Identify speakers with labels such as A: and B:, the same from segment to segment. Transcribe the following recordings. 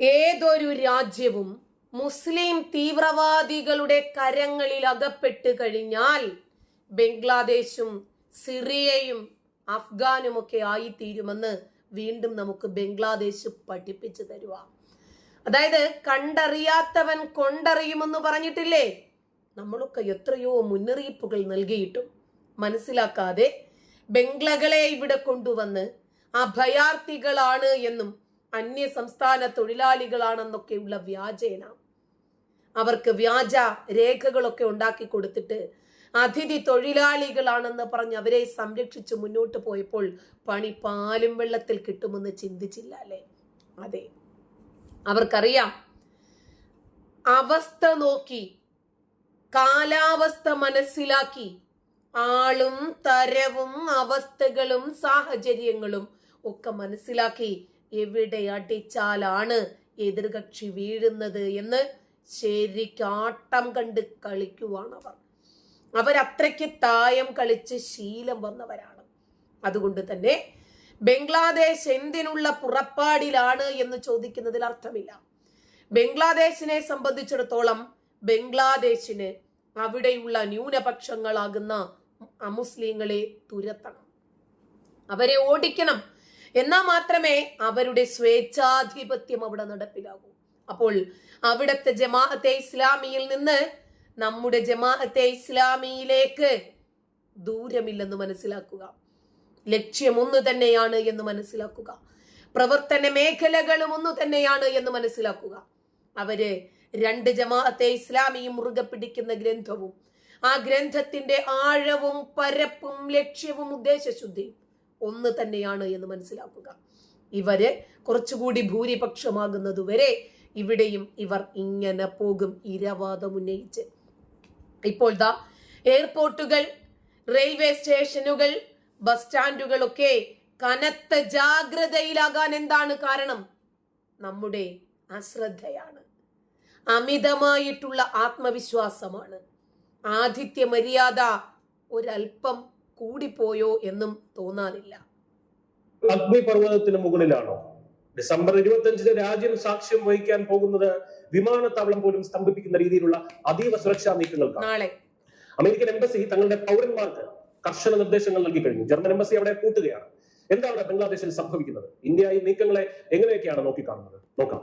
A: ഏതൊരു രാജ്യവും മുസ്ലിം തീവ്രവാദികളുടെ കരങ്ങളിൽ അകപ്പെട്ട് കഴിഞ്ഞാൽ ബംഗ്ലാദേശും സിറിയയും അഫ്ഗാനുമൊക്കെ ആയിത്തീരുമെന്ന് വീണ്ടും നമുക്ക് ബംഗ്ലാദേശ് പഠിപ്പിച്ചു തരുക അതായത് കണ്ടറിയാത്തവൻ കൊണ്ടറിയുമെന്ന് പറഞ്ഞിട്ടില്ലേ? നമ്മളൊക്കെ എത്രയോ മുന്നറിയിപ്പുകൾ നൽകിയിട്ടും മനസ്സിലാക്കാതെ ബംഗ്ലകളെ ഇവിടെ കൊണ്ടുവന്ന് അഭയാർത്ഥികളാണ് എന്നും അന്യ സംസ്ഥാന തൊഴിലാളികളാണെന്നൊക്കെയുള്ള വ്യാജേന. അവർക്ക് വ്യാജ രേഖകളൊക്കെ ഉണ്ടാക്കി കൊടുത്തിട്ട് അതിഥി തൊഴിലാളികളാണെന്ന് പറഞ്ഞ് അവരെ സംരക്ഷിച്ച് മുന്നോട്ട് പോയപ്പോൾ പണി പാലും വെള്ളത്തിൽ കിട്ടുമെന്ന് ചിന്തിച്ചില്ല അല്ലേ? അതെ. അവർക്കറിയാം. അവസ്ഥ നോക്കി കാലാവസ്ഥ മനസ്സിലാക്കി ആളും തരവും അവസ്ഥകളും സാഹചര്യങ്ങളും ഒക്കെ മനസ്സിലാക്കി എവിടെ അടിച്ചാലാണ് എതിർകക്ഷി വീഴുന്നത് എന്ന് ശരിക്കാട്ടം കണ്ട് കളിക്കുവാണ് അവർ അവരത്രയ്ക്ക് തായം കളിച്ച് ശീലം വന്നവരാണ്. അതുകൊണ്ട് തന്നെ ബംഗ്ലാദേശ് എന്തിനുള്ള പുറപ്പാടിലാണ് എന്ന് ചോദിക്കുന്നതിൽ അർത്ഥമില്ല. ബംഗ്ലാദേശിനെ സംബന്ധിച്ചിടത്തോളം ബംഗ്ലാദേശിന് അവിടെയുള്ള ന്യൂനപക്ഷങ്ങളാകുന്ന അമുസ്ലിങ്ങളെ തുരത്തണം. അവരെ ഓടിക്കണം. എന്നാൽ മാത്രമേ അവരുടെ സ്വേച്ഛാധിപത്യം അവിടെ നടപ്പിലാകൂ. അപ്പോൾ അവിടുത്തെ ജമാഅത്തെ ഇസ്ലാമിയിൽ നിന്ന് നമ്മുടെ ജമാഅത്തെ ഇസ്ലാമിയിലേക്ക് ദൂരമില്ലെന്ന് മനസ്സിലാക്കുക. ലക്ഷ്യം ഒന്ന് തന്നെയാണ് എന്ന് മനസ്സിലാക്കുക. പ്രവർത്തന മേഖലകളും ഒന്ന് തന്നെയാണ് എന്ന് മനസ്സിലാക്കുക. അവർ രണ്ട് ജമാഅത്തെ ഇസ്ലാമിയും മുറുകെ പിടിക്കുന്ന ഗ്രന്ഥവും ആ ഗ്രന്ഥത്തിന്റെ ആഴവും പരപ്പും ലക്ഷ്യവും ഉദ്ദേശശുദ്ധിയും ഒന്ന് തന്നെയാണ് എന്ന് മനസ്സിലാക്കുക. ഇവർ കുറച്ചുകൂടി ഭൂരിപക്ഷമാകുന്നതുവരെ ഇവിടെയും ഇവർ ഇങ്ങനെ പോകും ഇരവാദം ഉന്നയിച്ച്. ഇപ്പോൾ ദാ എയർപോർട്ടുകൾ റെയിൽവേ സ്റ്റേഷനുകൾ ബസ് സ്റ്റാൻഡുകളൊക്കെ കനത്ത ജാഗ്രതയിലാകാൻ എന്താണ് കാരണം? നമ്മുടെ അശ്രദ്ധയാണ്. അമിതമായിട്ടുള്ള ആത്മവിശ്വാസമാണ്. ആതിഥ്യ മര്യാദ ഒരല്പം കൂടിപ്പോയോ എന്നും തോന്നാറില്ല.
B: അഗ്നിപർവതത്തിന് മുകളിലാണോ? ഡിസംബർ ഇരുപത്തിയഞ്ചിന് രാജ്യം സാക്ഷ്യം വഹിക്കാൻ പോകുന്നത് വിമാനത്താവളം പോലും സ്തംഭിപ്പിക്കുന്ന രീതിയിലുള്ള അതീവ സുരക്ഷാ നീക്കങ്ങൾക്കാണ്.
A: നാളെ.
B: അമേരിക്കൻ എംബസി തങ്ങളുടെ പൗരന്മാർക്ക് കർശന നിർദ്ദേശങ്ങൾ നൽകി കഴിഞ്ഞു. ജർമ്മൻ എംബസി അവിടെ കൂട്ടുകയാണ് എന്താണ് ബംഗ്ലാദേശിൽ സംഭവിക്കുന്നത്? ഇന്ത്യ ഈ നീക്കങ്ങളെ എങ്ങനെയൊക്കെയാണ് നോക്കിക്കാണുന്നത്? നോക്കാം.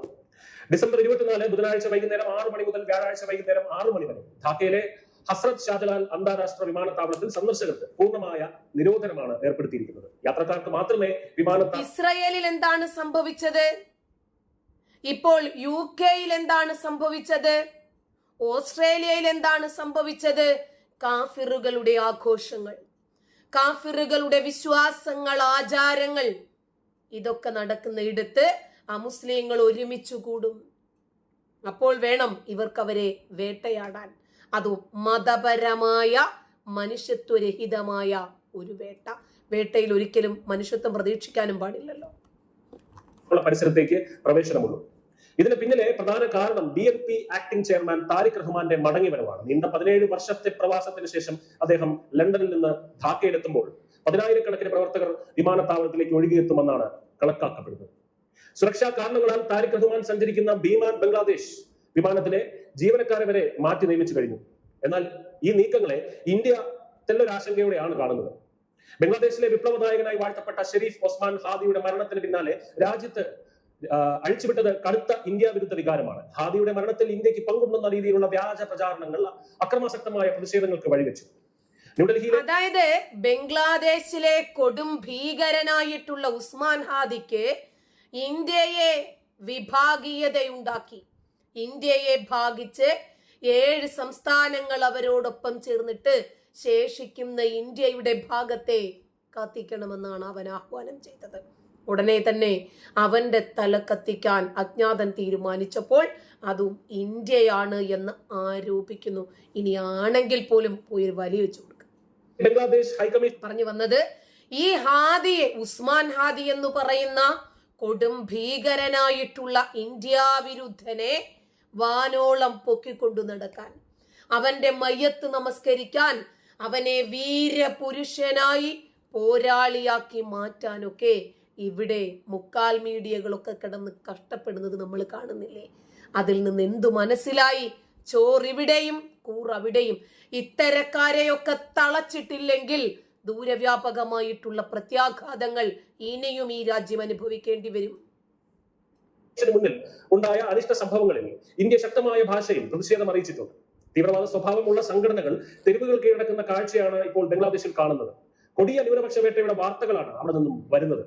B: ഡിസംബർ ഇരുപത്തിനാല് ബുധനാഴ്ച വൈകുന്നേരം ആറ് മണി മുതൽ വ്യാഴാഴ്ച വൈകുന്നേരം ആറ് മണി വരെ ധാക്കയിലെ ഹസ്രത് ഷാജലാൽ അന്താരാഷ്ട്ര വിമാനത്താവളത്തിൽ സന്ദർശകർക്ക് പൂർണമായ നിരോധനമാണ് ഏർപ്പെടുത്തിയിരിക്കുന്നത്. യാത്രക്കാർക്ക് മാത്രമേ വിമാനത്താവളം
A: ഇസ്രയേലിൽ എന്താണ് സംഭവിച്ചത്? ഇപ്പോൾ യു കെയിൽ എന്താണ് സംഭവിച്ചത്? ഓസ്ട്രേലിയയിൽ എന്താണ് സംഭവിച്ചത്? കാഫിറുകളുടെ ആഘോഷങ്ങൾ കാഫിറുകളുടെ വിശ്വാസങ്ങൾ ആചാരങ്ങൾ ഇതൊക്കെ നടക്കുന്ന ഇടത്ത് മുസ്ലിങ്ങൾ ഒരുമിച്ചു കൂടും. അപ്പോൾ വേണം ഇവർക്കവരെ വേട്ടയാടാൻ. അതും മതപരമായ മനുഷ്യത്വരഹിതമായ ഒരു വേട്ട. വേട്ടയിൽ ഒരിക്കലും മനുഷ്യത്വം പ്രതീക്ഷിക്കാനും പാടില്ലല്ലോ.
B: പരിസരത്തേക്ക് പ്രവേശനമുള്ളൂ. ഇതിന് പിന്നിലെ പ്രധാന കാരണം B M P acting chairman Tariq റഹ്മാന്റെ മടങ്ങിവരവാണ്. നീണ്ട പതിനേഴ് വർഷത്തെ പ്രവാസത്തിന് ശേഷം അദ്ദേഹം ലണ്ടനിൽ നിന്ന് ധാക്കയിലെത്തുമ്പോൾ പതിനായിരക്കണക്കിന് പ്രവർത്തകർ വിമാനത്താവളത്തിലേക്ക് ഒഴുകിയെത്തുമെന്നാണ് കണക്കാക്കപ്പെടുന്നത്. സുരക്ഷാ കാരണങ്ങളാൽ താരിഖ് റഹ്മാൻ സഞ്ചരിക്കുന്ന ബീമാൻ ബംഗ്ലാദേശ് വിമാനത്തിലെ ജീവനക്കാരെ വരെ മാറ്റി നിയമിച്ചു കഴിഞ്ഞു. എന്നാൽ ഈ നീക്കങ്ങളെ ഇന്ത്യ തെല്ലൊരാശങ്കയോടെയാണ് കാണുന്നത്. ബംഗ്ലാദേശിലെ വിപ്ലവ നായകനായി വാഴ്ത്തപ്പെട്ട ഷെരീഫ് ഒസ്മാൻ ഹാദിയുടെ മരണത്തിന് പിന്നാലെ രാജ്യത്ത് അഴിച്ചുവിട്ടത് കടുത്ത ഇന്ത്യ വിരുദ്ധ വികാരമാണ്. ഹാദിയുടെ മരണത്തിൽ ഇന്ത്യയ്ക്ക് പങ്കുണ്ടെന്ന രീതിയിലുള്ള വ്യാജ പ്രചാരണങ്ങൾ അക്രമാസക്തമായ പ്രതിഷേധങ്ങൾക്ക് വഴിവെച്ചു.
A: അതായത് ബംഗ്ലാദേശിലെ കൊടും ഭീകരനായിട്ടുള്ള ഉസ്മാൻ ഹാദിക്ക് ഇന്ത്യയെ വിഭാഗീയതയുണ്ടാക്കി. ഇന്ത്യയെ ഭാഗിച്ച് ഏഴ് സംസ്ഥാനങ്ങൾ അവരോടൊപ്പം ചേർന്നിട്ട് ശേഷിക്കുന്ന ഇന്ത്യയുടെ ഭാഗത്തെ കത്തിക്കണമെന്നാണ് അവൻ ആഹ്വാനം ചെയ്തത്. ഉടനെ തന്നെ അവന്റെ തല കത്തിക്കാൻ അജ്ഞാതൻ തീരുമാനിച്ചപ്പോൾ അതും ഇന്ത്യയാണ് എന്ന് ആരോപിക്കുന്നു. ഇനി ആണെങ്കിൽ പോലും പോയി വലി വെച്ചു പറഞ്ഞു വന്നത് ഈ ഹാദിയെ ഉസ്മാൻ ഹാദി എന്ന് പറയുന്ന കൊടും ഭീകരനായിട്ടുള്ള ഇന്ത്യ വിരുദ്ധനെ വാനോളം പൊക്കിക്കൊണ്ടു നടക്കാൻ. അവന്റെ മയ്യത്ത് നമസ്കരിക്കാൻ അവനെ വീരപുരുഷനായി പോരാളിയാക്കി മാറ്റാനൊക്കെ ഇവിടെ മുക്കാൽ മീഡിയകളൊക്കെ കിടന്ന് കഷ്ടപ്പെടുന്നത് നമ്മൾ കാണുന്നില്ലേ? അതിൽ നിന്ന് എന്തു മനസ്സിലായി? ചോറിവിടെയും കൂറവിടെയും. ഇത്തരക്കാരെയൊക്കെ തളച്ചിട്ടില്ലെങ്കിൽ ദൂരവ്യാപകമായിട്ടുള്ള പ്രത്യാഘാതങ്ങൾ ഇനിയും ഈ രാജ്യം അനുഭവിക്കേണ്ടി വരും.
B: ന് മുന്നിൽ ഉണ്ടായ അനിഷ്ട സംഭവങ്ങളിൽ ഇന്ത്യ ശക്തമായ ഭാഷയിൽ പ്രതിഷേധം അറിയിച്ചിട്ടുണ്ട്. തീവ്രവാദ സ്വഭാവമുള്ള സംഘടനകൾ തെരുവുകൾ കീഴടക്കുന്ന കാഴ്ചയാണ് ഇപ്പോൾ ബംഗ്ലാദേശിൽ കാണുന്നത്. കൊടിയ ന്യൂനപക്ഷ വേട്ടയുടെ വാർത്തകളാണ് അവിടെ നിന്നും വരുന്നത്.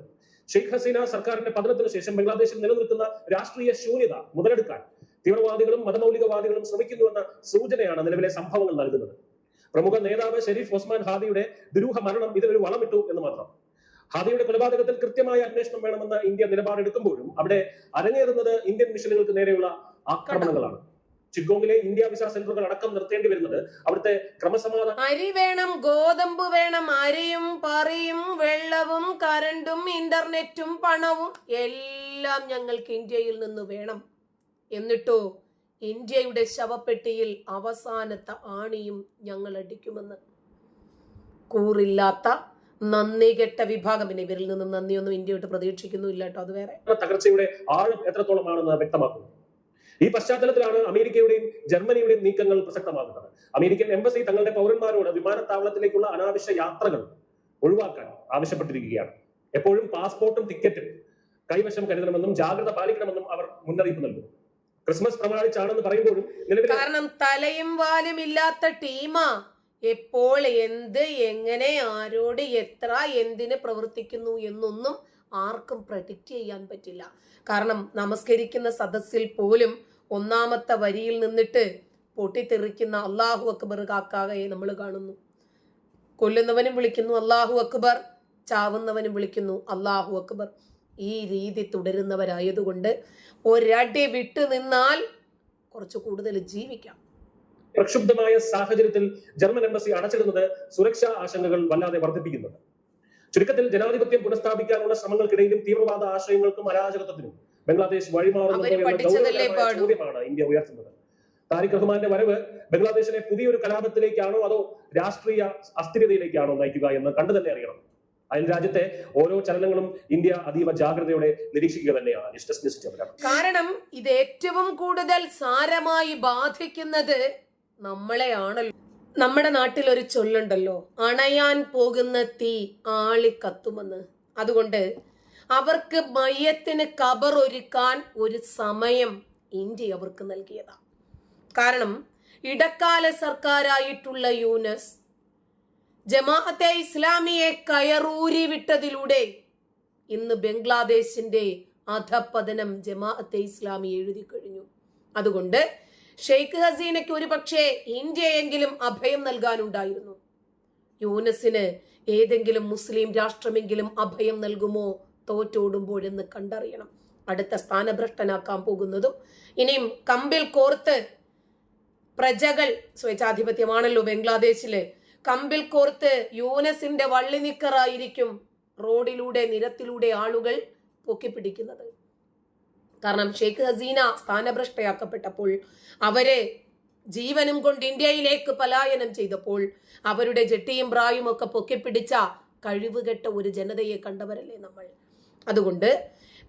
B: ഷെയ്ഖ് ഹസീന സർക്കാരിന്റെ പതനത്തിന് ശേഷം ബംഗ്ലാദേശിൽ നിലനിൽക്കുന്ന രാഷ്ട്രീയ ശൂന്യത മുതലെടുക്കാൻ തീവ്രവാദികളും മതമൗലികവാദികളും ശ്രമിക്കുന്നുവെന്ന സൂചനയാണ് നിലവിലെ സംഭവങ്ങൾ നൽകുന്നത്. പ്രമുഖ നേതാവ് ഷെരീഫ് ഒസ്മാൻ ഹാദിയുടെ ദുരൂഹ മരണം ഇതിനൊരു വളമിട്ടു എന്ന് മാത്രം. ഹാദിയുടെ കൊലപാതകത്തിൽ കൃത്യമായ അന്വേഷണം വേണമെന്ന ഇന്ത്യ നിലപാടെടുക്കുമ്പോഴും അവിടെ അരങ്ങേറുന്നത് ഇന്ത്യൻ മിഷനുകൾക്ക് നേരെയുള്ള ആക്രമണങ്ങളാണ്. ചിഗോങ്ങിലെ ഇന്ത്യ വിസ സെന്ററുകൾ അടക്കം നിർത്തേണ്ടി വരുന്നത് അവിടുത്തെ ക്രമസമാധാനം
A: അരി വേണം ഗോതമ്പ് വേണം അരിയും പറയും വെള്ളവും കരണ്ടും ഇന്റർനെറ്റും പണവും എല്ലാം ഞങ്ങൾക്ക് ഇന്ത്യയിൽ നിന്ന് വേണം. എന്നിട്ടോ ഇന്ത്യയുടെ ശവപ്പെട്ടിയിൽ അവസാനത്തെ ആണിയും ഞങ്ങൾ അടിക്കുമെന്ന്. കൂറില്ലാത്ത നന്ദി കെട്ട വിഭാഗം. പിന്നെ ഇവരിൽ നിന്നും നന്ദിയൊന്നും ഇന്ത്യ വിട്ട് പ്രതീക്ഷിക്കുന്നു ഇല്ല കേട്ടോ. അത് വേറെ.
B: തകർച്ചയുടെ ആഴം എത്രത്തോളമാണെന്ന് വ്യക്തമാക്കുന്നു. ഈ പശ്ചാത്തലത്തിലാണ് അമേരിക്കയുടെയും ജർമ്മനിയുടെയും നീക്കങ്ങൾ പ്രസക്തമാകുന്നത്. അമേരിക്കൻ എംബസി തങ്ങളുടെ പൗരന്മാരോട് വിമാനത്താവളത്തിലേക്കുള്ള അനാവശ്യ യാത്രകൾ ഒഴിവാക്കാൻ ആവശ്യപ്പെട്ടിരിക്കുകയാണ്. എപ്പോഴും പാസ്പോർട്ടും ടിക്കറ്റും കൈവശം കരുതണമെന്നും ജാഗ്രത പാലിക്കണമെന്നും അവർ മുന്നറിയിപ്പ് നൽകുന്നു. ക്രിസ്മസ് പ്രമാണിച്ചാണെന്ന് പറയുമ്പോഴും
A: കാരണം തലയും വാലും ഇല്ലാത്ത ടീമാ. എപ്പോൾ എന്ത് എങ്ങനെ ആരോട് എത്ര എന്തിന് പ്രവർത്തിക്കുന്നു എന്നൊന്നും ആർക്കും പ്രഡിക്റ്റ് ചെയ്യാൻ പറ്റില്ല. കാരണം നമസ്കരിക്കുന്ന സദസ്സിൽ പോലും ഒന്നാമത്തെ വരിയിൽ നിന്നിട്ട് പൊട്ടിത്തെറിക്കുന്ന അള്ളാഹു അക്ബർ കാക്കാകയെ നമ്മൾ കാണുന്നു. കൊല്ലുന്നവനും വിളിക്കുന്നു അള്ളാഹു അക്ബർ ചാവുന്നവനും വിളിക്കുന്നു അള്ളാഹു അക്ബർ. ഈ രീതി തുടരുന്നവരായതുകൊണ്ട് ഒരടി വിട്ടു നിന്നാൽ കുറച്ച് കൂടുതൽ ജീവിക്കാം.
B: പ്രക്ഷുബ്ധമായ സാഹചര്യത്തിൽ ജർമ്മൻ എംബസി അടച്ചിടുന്നത് സുരക്ഷാ ആശങ്കകൾ വല്ലാതെ വർദ്ധിപ്പിക്കുന്നുണ്ട്. ചുരുക്കത്തിൽ ജനാധിപത്യം പുനഃസ്ഥാപിക്കാനുള്ള ശ്രമങ്ങൾക്കിടയിലും തീവ്രവാദ ആശയങ്ങൾക്കും അരാജകത്വത്തിനും ബംഗ്ലാദേശ് വഴിമാറുന്നുണ്ടോ. ചോദ്യമാണ് ഇന്ത്യ ഉയർത്തുന്നത്. താരിഖ് റഹ്മാന്റെ വരവ് ബംഗ്ലാദേശിനെ പുതിയൊരു കലാപത്തിലേക്കാണോ അതോ രാഷ്ട്രീയ അസ്ഥിരതയിലേക്കാണോ നയിക്കുക എന്ന് കണ്ടു തന്നെ അറിയണം. അയൽ രാജ്യത്തെ ഓരോ ചലനങ്ങളും ഇന്ത്യ അതീവ ജാഗ്രതയോടെ നിരീക്ഷിക്കുക തന്നെയാണ്.
A: കാരണം ഇത് ഏറ്റവും കൂടുതൽ സാരമായി ബാധിക്കുന്നത് നമ്മളെയാണല്ലോ. നമ്മുടെ നാട്ടിൽ ഒരു ചൊല്ലുണ്ടല്ലോ അണയാൻ പോകുന്ന തീ ആളി കത്തുമെന്ന്. അതുകൊണ്ട് അവർക്ക് മയത്തിന് കബർ ഒരുക്കാൻ ഒരു സമയം ഇന്ത്യ അവർക്ക് നൽകിയതാണ് കാരണം ഇടക്കാല സർക്കാരായിട്ടുള്ള യൂനസ് ജമാഅത്തെ ഇസ്ലാമിയെ കയറൂരി വിട്ടതിലൂടെ ഇന്ന് ബംഗ്ലാദേശിന്റെ അധപതനം ജമാഅത്തെ ഇസ്ലാമി എഴുതി കഴിഞ്ഞു. അതുകൊണ്ട് ഷെയ്ഖ് ഹസീനയ്ക്ക് ഒരു പക്ഷേ ഇന്ത്യയെങ്കിലും അഭയം നൽകാനുണ്ടായിരുന്നു. യൂനസിന് ഏതെങ്കിലും മുസ്ലിം രാഷ്ട്രമെങ്കിലും അഭയം നൽകുമോ? തോറ്റോടുമ്പോഴെന്ന് കണ്ടറിയണം. അടുത്ത സ്ഥാനഭ്രഷ്ടനാക്കാൻ പോകുന്നതും ഇനിയും കമ്പിൽ കോർത്ത് പ്രജകൾ സ്വേച്ഛാധിപത്യമാണല്ലോ ബംഗ്ലാദേശിൽ കമ്പിൽ കോർത്ത് യൂനസിന്റെ വള്ളിനിക്കറായിരിക്കും റോഡിലൂടെ നിരത്തിലൂടെ ആളുകൾ പൊക്കിപ്പിടിക്കുന്നത്. കാരണം ഷെയ്ഖ് ഹസീന സ്ഥാനഭ്രഷ്ടയാക്കപ്പെട്ടപ്പോൾ അവരെ ജീവനും കൊണ്ട് ഇന്ത്യയിലേക്ക് പലായനം ചെയ്തപ്പോൾ അവരുടെ ജെട്ടിയും ബ്രായും ഒക്കെ പൊക്കിപ്പിടിച്ച കഴിവുകെട്ട ഒരു ജനതയെ കണ്ടവരല്ലേ നമ്മൾ? അതുകൊണ്ട്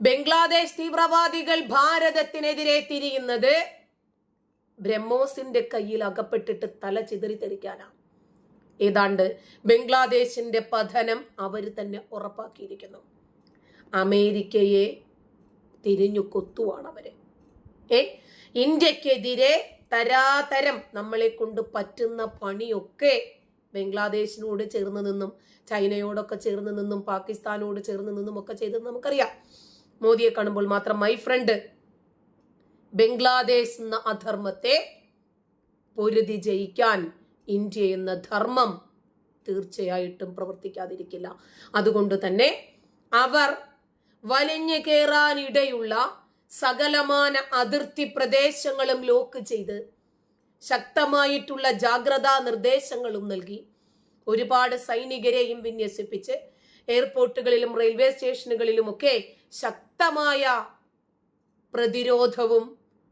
A: ബംഗ്ലാദേശ് തീവ്രവാദികൾ ഭാരതത്തിനെതിരെ തിരിയുന്നത് ബ്രഹ്മോസിന്റെ കയ്യിൽ അകപ്പെട്ടിട്ട് തല ചിതറിത്തെറിക്കാനാണ് ഏതാണ്ട് ബംഗ്ലാദേശിന്റെ പതനം അവർ തന്നെ ഉറപ്പാക്കിയിരിക്കുന്നു. അമേരിക്കയെ തിരിഞ്ഞു കൊത്തുവാണ് അവർ ഏ? ഇന്ത്യക്കെതിരെ തരാതരം നമ്മളെ കൊണ്ട് പറ്റുന്ന പണിയൊക്കെ ബംഗ്ലാദേശിനോട് ചേർന്ന് നിന്നും ചൈനയോടൊക്കെ ചേർന്ന് നിന്നും പാകിസ്ഥാനോട് ചേർന്ന് നിന്നും ഒക്കെ ചെയ്തെന്ന് നമുക്കറിയാം. മോദിയെ കാണുമ്പോൾ മാത്രം മൈ ഫ്രണ്ട് ബംഗ്ലാദേശ് എന്ന അധർമ്മത്തെ പൊരുതി ജയിക്കാൻ ഇന്ത്യ എന്ന ധർമ്മം തീർച്ചയായിട്ടും പ്രവർത്തിക്കാതിരിക്കില്ല. അതുകൊണ്ട് തന്നെ അവർ വലിഞ്ഞു കയറാനിടയുള്ള സകലമാന അതിർത്തി പ്രദേശങ്ങളും ലോക്ക് ചെയ്ത് ശക്തമായിട്ടുള്ള ജാഗ്രതാ നിർദ്ദേശങ്ങളും നൽകി. ഒരുപാട് സൈനികരെയും വിന്യസിപ്പിച്ച് എയർപോർട്ടുകളിലും റെയിൽവേ സ്റ്റേഷനുകളിലുമൊക്കെ ശക്തമായ പ്രതിരോധവും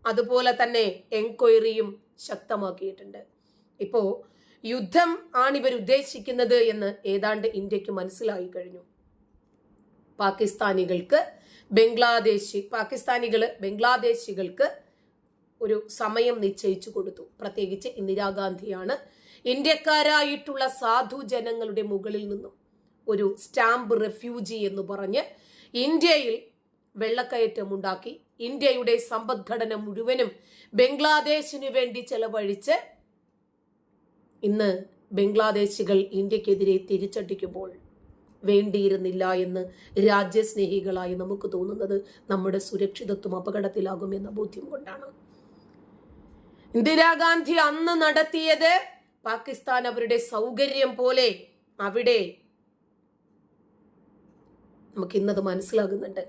A: അതുപോലെ തന്നെ എൻക്വയറിയും ശക്തമാക്കിയിട്ടുണ്ട്. ഇപ്പോൾ യുദ്ധം ഉദ്ദേശിക്കുന്നത് എന്ന് ഏതാണ്ട് ഇന്ത്യയ്ക്ക് മനസ്സിലായി കഴിഞ്ഞു. പാകിസ്ഥാനികൾക്ക് ബംഗ്ലാദേശി പാകിസ്ഥാനികൾ ബംഗ്ലാദേശികൾക്ക് ഒരു സമയം നിശ്ചയിച്ചു കൊടുത്തു. പ്രത്യേകിച്ച് ഇന്ദിരാഗാന്ധിയാണ് ഇന്ത്യക്കാരായിട്ടുള്ള സാധു ജനങ്ങളുടെ മുകളിൽ നിന്നും ഒരു സ്റ്റാമ്പ് റെഫ്യൂജി എന്ന് പറഞ്ഞ് ഇന്ത്യയിൽ വെള്ളക്കയറ്റമുണ്ടാക്കി. ഇന്ത്യയുടെ സമ്പദ്ഘടന മുഴുവനും ബംഗ്ലാദേശിനു വേണ്ടി ചെലവഴിച്ച് ഇന്ന് ബംഗ്ലാദേശികൾ ഇന്ത്യക്കെതിരെ തിരിച്ചടിക്കുമ്പോൾ വേണ്ടിയിരുന്നില്ല എന്ന് രാജ്യസ്നേഹികളായി നമുക്ക് തോന്നുന്നത് നമ്മുടെ സുരക്ഷിതത്വം അപകടത്തിലാകും എന്ന ബോധ്യം കൊണ്ടാണ്. ഇന്ദിരാഗാന്ധി അന്ന് നടത്തിയത് പാകിസ്ഥാൻ അവരുടെ സൗകര്യം പോലെ അവിടെ നമുക്ക് ഇന്നത് മനസ്സിലാകുന്നുണ്ട്.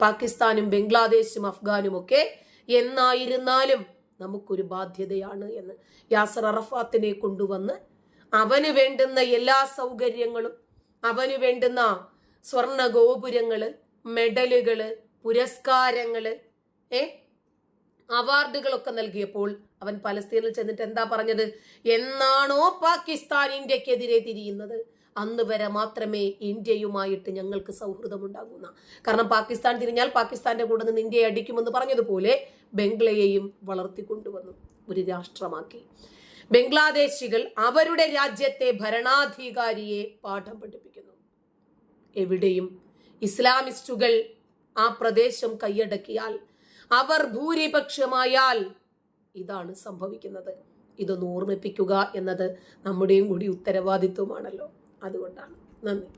A: പാകിസ്ഥാനും ബംഗ്ലാദേശും അഫ്ഗാനും ഒക്കെ എന്നായിരുന്നാലും നമുക്കൊരു ബാധ്യതയാണ് എന്ന്. യാസർ അറഫാത്തിനെ കൊണ്ടുവന്ന് അവന് വേണ്ടുന്ന എല്ലാ സൗകര്യങ്ങളും അവന് വേണ്ടുന്ന സ്വർണ ഗോപുരങ്ങൾ മെഡലുകൾ പുരസ്കാരങ്ങൾ ഏ? അവാർഡുകളൊക്കെ നൽകിയപ്പോൾ അവൻ പലസ്തീനിൽ ചെന്നിട്ട് എന്താ പറഞ്ഞത്? എന്നാണോ പാകിസ്ഥാൻ ഇന്ത്യക്കെതിരെ തിരിയുന്നത്? അന്ന് വരെ മാത്രമേ ഇന്ത്യയുമായിട്ട് ഞങ്ങൾക്ക് സൗഹൃദമുണ്ടാകുന്ന. കാരണം പാകിസ്ഥാൻ തിരിഞ്ഞാൽ പാകിസ്ഥാന്റെ കൂടെ നിന്ന് ഇന്ത്യയെ അടിക്കുമെന്ന് പറഞ്ഞതുപോലെ ബംഗ്ലയെയും വളർത്തിക്കൊണ്ടുവന്നു. ഒരു രാഷ്ട്രമാക്കി. ബംഗ്ലാദേശികൾ അവരുടെ രാജ്യത്തെ ഭരണാധികാരിയെ പാഠം പഠിപ്പിക്കുന്നു. എവിടെയും ഇസ്ലാമിസ്റ്റുകൾ ആ പ്രദേശം കൈയടക്കിയാൽ അവർ ഭൂരിപക്ഷമായാൽ ഇതാണ് സംഭവിക്കുന്നത്. ഇതൊന്ന് ഓർമ്മിപ്പിക്കുക എന്നത് നമ്മുടെയും കൂടി ഉത്തരവാദിത്വമാണല്ലോ. അതുകൊണ്ടാണ്. നന്ദി.